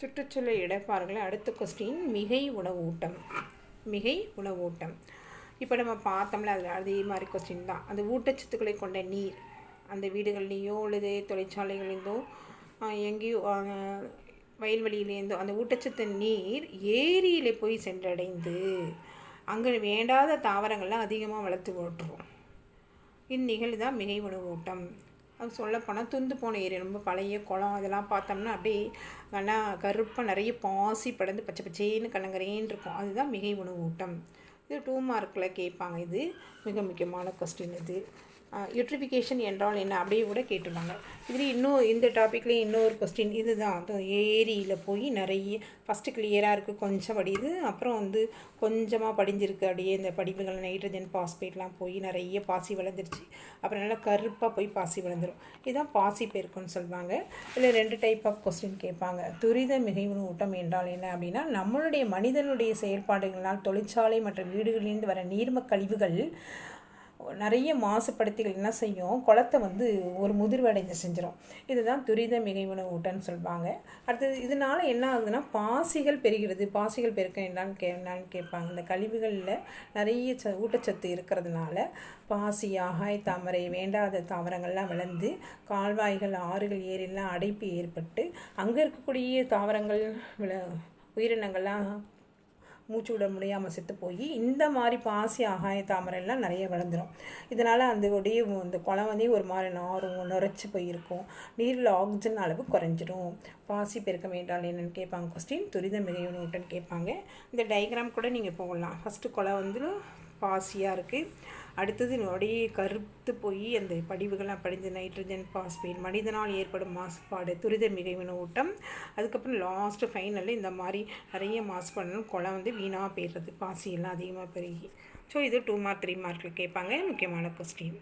சுற்றுச்சூழல் இடப்பாறுகளை அடுத்த கொஸ்டின் மிகை உணவூட்டம் மிகை உணவூட்டம் இப்போ நம்ம பார்த்தோம்ல அதில் அதே மாதிரி கொஸ்டின் தான். அந்த ஊட்டச்சத்துக்களை கொண்ட நீர் அந்த வீடுகள்லேயோ அல்லது தொழிற்சாலைகள்லேருந்தோ எங்கேயோ வயல்வெளியிலேருந்தோ அந்த ஊட்டச்சத்து நீர் ஏரியில் போய் சென்றடைந்து அங்கே வேண்டாத தாவரங்கள்லாம் அதிகமாக வளர்த்து ஓட்டுறோம். இந்நிகழ்வு தான் மிகை உணவூட்டம் அது சொல்லப்போனால் துந்து போன ஏரி ரொம்ப பழைய குளம் அதெல்லாம் பார்த்தோம்னா அப்படியே ஆனால் கருப்பாக நிறைய பாசி படந்து பச்சை பச்சேன்னு கலங்கரேன்னு இருக்கும். அதுதான் மிகை உணவூட்டம் இது டூ மார்க்கில் கேட்பாங்க இது. மிக முக்கியமான கொஸ்டின் இது. யூட்ரிஃபிகேஷன் என்றால் என்ன? அப்படியே கூட கேட்டுருவாங்க இதில் இன்னும் இந்த டாப்பிக்லேயும் இன்னொரு கொஸ்டின் இது தான் ஏரியில் போய் நிறைய ஃபஸ்ட்டு கிளியராக இருக்குது கொஞ்சம் படியுது. அப்புறம் வந்து கொஞ்சமாக படிஞ்சிருக்கு. அப்படியே இந்த படிப்புகள் நைட்ரஜன் பாஸ்பேட்லாம் போய் நிறைய பாசி வளர்ந்துருச்சு. அப்புறம் நல்லா கருப்பாக போய் பாசி வளர்ந்துடும் இதுதான் பாசி பெருக்குன்னு சொல்லுவாங்க இதில் ரெண்டு டைப் ஆஃப் கொஸ்டின் கேட்பாங்க. துரித மிகைவு ஊட்டம் என்றால் என்ன? அப்படின்னா நம்மளுடைய மனிதனுடைய செயல்பாடுகளால் தொழிற்சாலை மற்றும் வீடுகளிலிருந்து வர நீர்ம கழிவுகள் நிறைய மாசுபடுத்திகள் என்ன செய்யும்? குளத்தை வந்து ஒரு முதிர்வடைந்து செஞ்சிடும் இதுதான் துரித மிகைவுண ஊட்டன்னு சொல்லுவாங்க அடுத்தது இதனால் என்ன ஆகுதுன்னா பாசிகள் பெருகிறது. பாசிகள் பெருக்க என்னான்னு கே என்னான்னு கேட்பாங்க. இந்த கழிவுகளில் நிறைய ச ஊட்டச்சத்து இருக்கிறதுனால பாசி ஆகாய் தாமரை வேண்டாத தாவரங்கள்லாம் விளந்து கால்வாய்கள் ஆறுகள் ஏரிலாம் அடைப்பு ஏற்பட்டு அங்கே இருக்கக்கூடிய தாவரங்கள் விள உயிரினங்கள்லாம் மூச்சு விட முடியாமல் செத்து போய் இந்த மாதிரி பாசி ஆகாய தாமரைலாம் நிறைய வளர்ந்துடும் இதனால் அந்த உடைய இந்த குளம் வந்து ஒரு மாதிரி நாரும் நுரைச்சி போயிருக்கும். நீரில் ஆக்சிஜன் அளவு குறைஞ்சிடும். பாசி பெருக்கம் என்றால் என்னென்னு கேட்பாங்க கொஸ்டின் துரித மிகையுன்னு கேட்பாங்க. இந்த டயக்ராம் கூட நீங்கள் போகலாம். ஃபஸ்ட்டு குளம் வந்து பாசியாக இருக்குது அடுத்தது நொடியே கருத்து போய் அந்த படிவுகள்லாம் படிஞ்ச நைட்ரஜன் பாஸ்பேட் மனிதனால் ஏற்படும் மாசுபாடு துரித மிகைவின ஊட்டம் அதுக்கப்புறம் லாஸ்ட்டு ஃபைனலில் இந்த மாதிரி நிறைய மாசுபாடு குளம் வந்து வீணாக போயிடுறது பாசியெல்லாம் அதிகமாக பெருகி. ஸோ இது டூ மார்க் த்ரீ மார்க்கில் கேட்பாங்க. முக்கியமான கொஸ்டின்